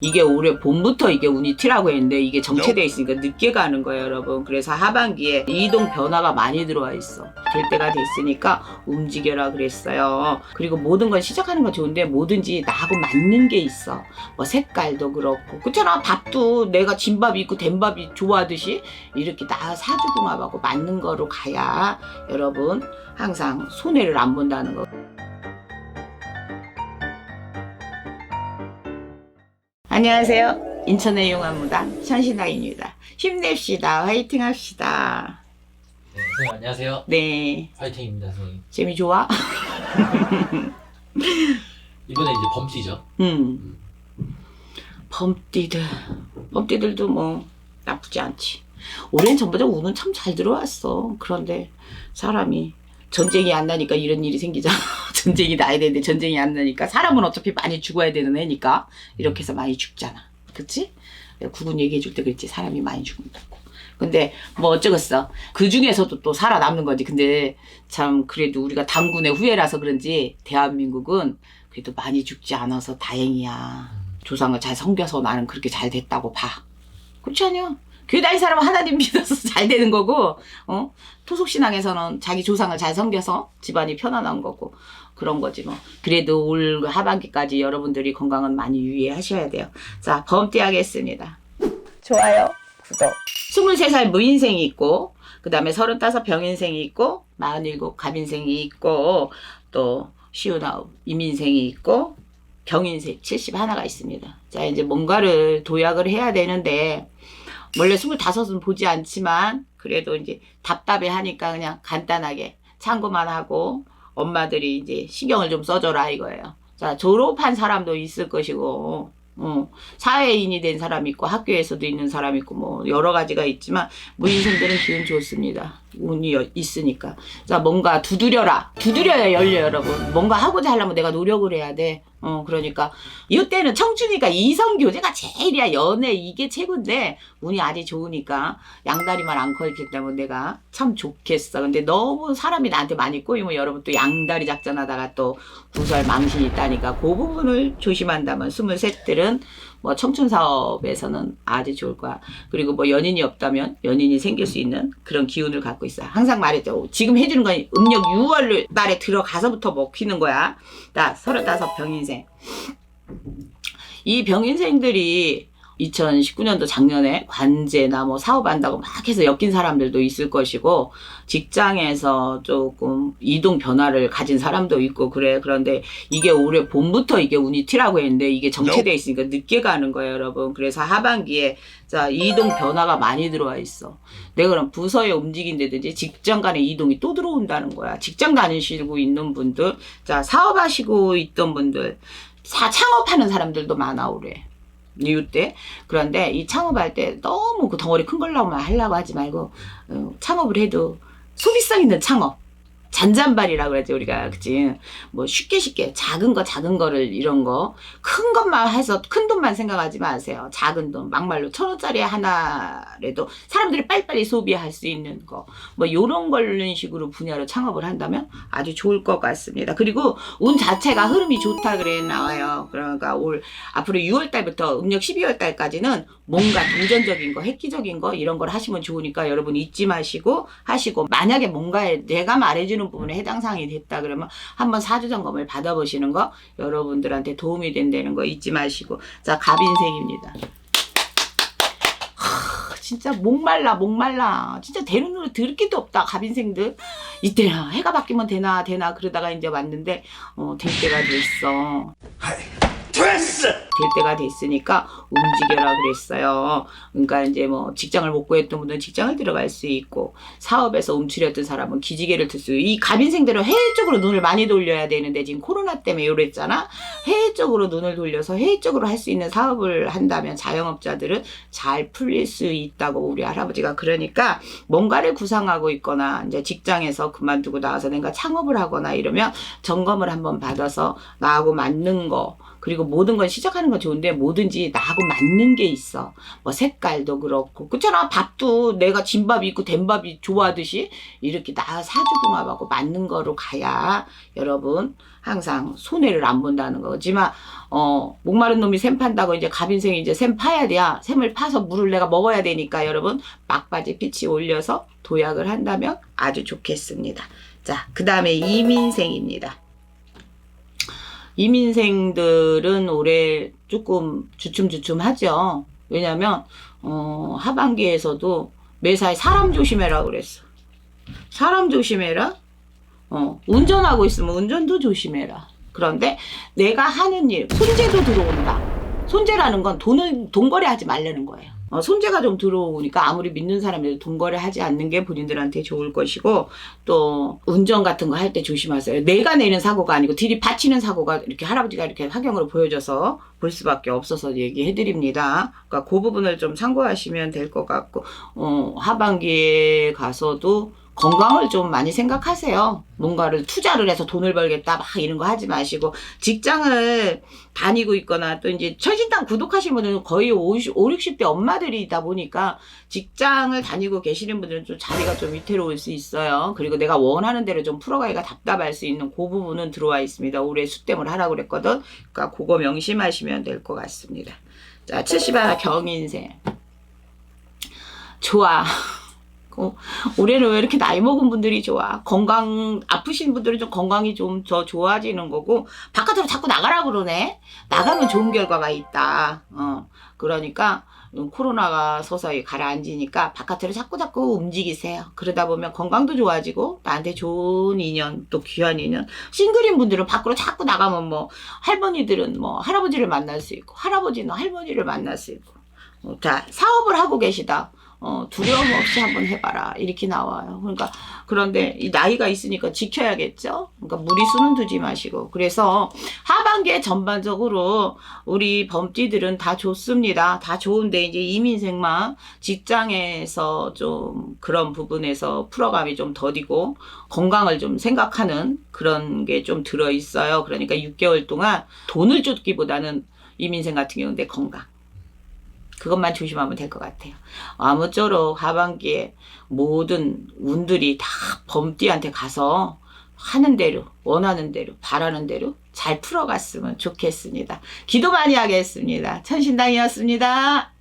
이게 올해 봄부터 이게 운이 티라고 했는데 이게 정체돼 있으니까 늦게 가는 거예요, 여러분. 그래서 하반기에 이동 변화가 많이 들어와 있어. 될 때가 됐으니까 움직여라 그랬어요. 그리고 모든 건 시작하는 건 좋은데 뭐든지 나하고 맞는 게 있어. 뭐 색깔도 그렇고. 그렇잖아. 밥도 내가 진밥 있고 된밥이 좋아하듯이 이렇게 나 사주궁합하고 맞는 거로 가야 여러분 항상 손해를 안 본다는 거. 안녕하세요. 인천의 용화무당 천신아입니다. 힘냅시다. 화이팅 합시다. 네, 선생님 안녕하세요. 네. 파이팅입니다, 선생님. 재미 좋아? 이번에 이제 범띠죠. 음. 범띠들. 범띠들도 뭐 나쁘지 않지. 올해는 전보다 운은 참 잘 들어왔어. 그런데 사람이 전쟁이 안 나니까 이런 일이 생기잖아. 전쟁이 나야 되는데 전쟁이 안 나니까 사람은 어차피 많이 죽어야 되는 애니까 이렇게 해서 많이 죽잖아. 그치? 구분 얘기해 줄 때 그랬지. 사람이 많이 죽는다고. 근데 뭐 어쩌겠어. 그 중에서도 또 살아남는 거지. 근데 참 그래도 우리가 당군의 후예라서 그런지 대한민국은 그래도 많이 죽지 않아서 다행이야. 조상을 잘 섬겨서 나는 그렇게 잘 됐다고 봐. 그렇지 않냐? 교회 다닌 사람은 하나님 믿어서 잘 되는 거고, 어? 토속신앙에서는 자기 조상을 잘 섬겨서 집안이 편안한 거고, 그런 거지 뭐. 그래도 올 하반기까지 여러분들이 건강은 많이 유의하셔야 돼요. 자, 범띠 하겠습니다. 좋아요. 구독. 23살 무인생이 있고, 그 다음에 35 병인생이 있고, 47 갑인생이 있고, 또 시우나우 이민생이 있고, 병인생 71가 있습니다. 자, 이제 뭔가를 도약을 해야 되는데, 원래 25은 보지 않지만, 그래도 이제 답답해 하니까 그냥 간단하게 참고만 하고, 엄마들이 이제 신경을 좀 써줘라 이거예요. 자, 졸업한 사람도 있을 것이고, 어, 사회인이 된 사람 있고, 학교에서도 있는 사람 있고, 뭐, 여러 가지가 있지만, 무인생들은 기운 좋습니다. 운이 여- 있으니까. 자, 뭔가 두드려라. 두드려야 열려, 여러분. 뭔가 하고자 하려면 내가 노력을 해야 돼. 어, 그러니까. 이때는 청춘이니까 이성교제가 제일이야. 연애 이게 최고인데, 운이 아주 좋으니까, 양다리만 안 걸기 때문에 내가 참 좋겠어. 근데 너무 사람이 나한테 많이 꼬이면 여러분 또 양다리 작전하다가 또 구설 망신이 있다니까, 그 부분을 조심한다면, 23들은 뭐 청춘 사업에서는 아주 좋을 거야. 그리고 뭐 연인이 없다면 연인이 생길 수 있는 그런 기운을 갖고 있어. 항상 말했죠. 지금 해주는 건 음력 6월 달에 들어가서부터 먹히는 거야. 나35 병인생. 이 병인생들이 2019년도 작년에 관제나 뭐 사업한다고 막 해서 엮인 사람들도 있을 것이고 직장에서 조금 이동 변화를 가진 사람도 있고 그래. 그런데 이게 올해 봄부터 이게 운이 티라고 했는데 이게 정체돼 있으니까 늦게 가는 거예요 여러분. 그래서 하반기에 자 이동 변화가 많이 들어와 있어. 내가 그럼 부서에 움직인다든지 직장 간의 이동이 또 들어온다는 거야. 직장 다니시고 있는 분들 자 사업하시고 있던 분들 사 창업하는 사람들도 많아 올해 이유 때 그런데 이 창업할 때 너무 그 덩어리 큰 걸로만 하려고 하지 말고 어, 창업을 해도 소비성 있는 창업 잔잔발이라고 그러지 우리가 그치? 뭐 쉽게 쉽게 작은 거 작은 거를 이런 거 큰 것만 해서 큰 돈만 생각하지 마세요. 작은 돈 막말로 천 원짜리 하나라도 사람들이 빨리빨리 소비할 수 있는 거. 뭐 요런 걸는 식으로 분야로 창업을 한다면 아주 좋을 것 같습니다. 그리고 운 자체가 흐름이 좋다 그래 나와요. 그러니까 올 앞으로 6월 달부터 음력 12월 달까지는 뭔가 도전적인 거 획기적인 거 이런 걸 하시면 좋으니까 여러분 잊지 마시고 하시고 만약에 뭔가에 내가 말해주는 부분에 해당 사항이 됐다 그러면 한번 사주 점검을 받아보시는 거 여러분들한테 도움이 된다는 거 잊지 마시고. 자 갑인생입니다. 하, 진짜 목말라 목말라. 진짜 되는 들을 게도 없다 갑인생들. 이때야 해가 바뀌면 되나 되나 그러다가 이제 왔는데 어, 될 때가 됐어 될 때가 됐으니까 움직여라 그랬어요. 그러니까 이제 뭐 직장을 못 구했던 분들은 직장을 들어갈 수 있고 사업에서 움츠렸던 사람은 기지개를 틀수이 갑인생들은 해외 쪽으로 눈을 많이 돌려야 되는데 지금 코로나 때문에 요랬잖아. 해외 쪽으로 눈을 돌려서 해외 쪽으로 할 수 있는 사업을 한다면 자영업자들은 잘 풀릴 수 있다고 우리 할아버지가 그러니까 뭔가를 구상하고 있거나 이제 직장에서 그만두고 나와서 내가 창업을 하거나 이러면 점검을 한번 받아서 나하고 맞는 거 그리고 모든 건 시작하는 건 좋은데 뭐든지 나하고 맞는 게 있어. 뭐 색깔도 그렇고. 그렇잖아. 밥도 내가 진밥이 있고 된밥이 좋아하듯이 이렇게 나 사주궁합하고 맞는 거로 가야 여러분 항상 손해를 안 본다는 거지만 어 목마른 놈이 샘 판다고 이제 갑인생이 이제 샘 파야 돼야 샘을 파서 물을 내가 먹어야 되니까 여러분 막바지 피치 올려서 도약을 한다면 아주 좋겠습니다. 자, 그 다음에 이민생입니다. 이민생들은 올해 조금 주춤주춤하죠. 왜냐면 어, 하반기에서도 매사에 사람 조심해라 그랬어. 사람 조심해라. 어, 운전하고 있으면 운전도 조심해라. 그런데 내가 하는 일, 손재도 들어온다. 손재라는 건 돈을 돈거래 하지 말라는 거예요. 어, 손재가 좀 들어오니까 아무리 믿는 사람들도 돈거래 하지 않는 게 본인들한테 좋을 것이고 또 운전 같은 거 할 때 조심하세요. 내가 내는 사고가 아니고 들이 받치는 사고가 이렇게 할아버지가 이렇게 화경으로 보여줘서 볼 수밖에 없어서 얘기해 드립니다. 그러니까 그 부분을 좀 참고하시면 될 것 같고 어, 하반기에 가서도 건강을 좀 많이 생각하세요. 뭔가를 투자를 해서 돈을 벌겠다 막 이런 거 하지 마시고 직장을 다니고 있거나 또 이제 천신당 구독하신 분들은 거의 50, 5, 60대 엄마들이다 보니까 직장을 다니고 계시는 분들은 좀 자리가 좀 위태로울 수 있어요. 그리고 내가 원하는 대로 좀 풀어가기가 답답할 수 있는 그 부분은 들어와 있습니다. 올해 수땜을 하라고 그랬거든. 그러니까 그거 명심하시면 될 것 같습니다. 자, 70화 경인생. 좋아. 어, 올해는 왜 이렇게 나이 먹은 분들이 좋아? 건강, 아프신 분들은 좀 건강이 좀 더 좋아지는 거고, 바깥으로 자꾸 나가라 그러네? 나가면 좋은 결과가 있다. 어, 그러니까, 음, 코로나가 서서히 가라앉으니까 바깥으로 자꾸 자꾸 움직이세요. 그러다 보면 건강도 좋아지고, 나한테 좋은 인연, 또 귀한 인연. 싱글인 분들은 밖으로 자꾸 나가면 뭐, 할머니들은 뭐, 할아버지를 만날 수 있고, 할아버지는 할머니를 만날 수 있고. 어, 자, 사업을 하고 계시다. 어, 두려움 없이 한번 해봐라. 이렇게 나와요. 그러니까, 그런데 이 나이가 있으니까 지켜야겠죠? 그러니까 무리수는 두지 마시고. 그래서 하반기에 전반적으로 우리 범띠들은 다 좋습니다. 다 좋은데 이제 이민생만 직장에서 좀 그런 부분에서 풀어감이 좀 더디고 건강을 좀 생각하는 그런 게 좀 들어있어요. 그러니까 6개월 동안 돈을 쫓기보다는 이민생 같은 경우는 내 건강. 그것만 조심하면 될 것 같아요. 아무쪼록 하반기에 모든 운들이 다 범띠한테 가서 하는 대로, 원하는 대로, 바라는 대로 잘 풀어갔으면 좋겠습니다. 기도 많이 하겠습니다. 천신당이었습니다.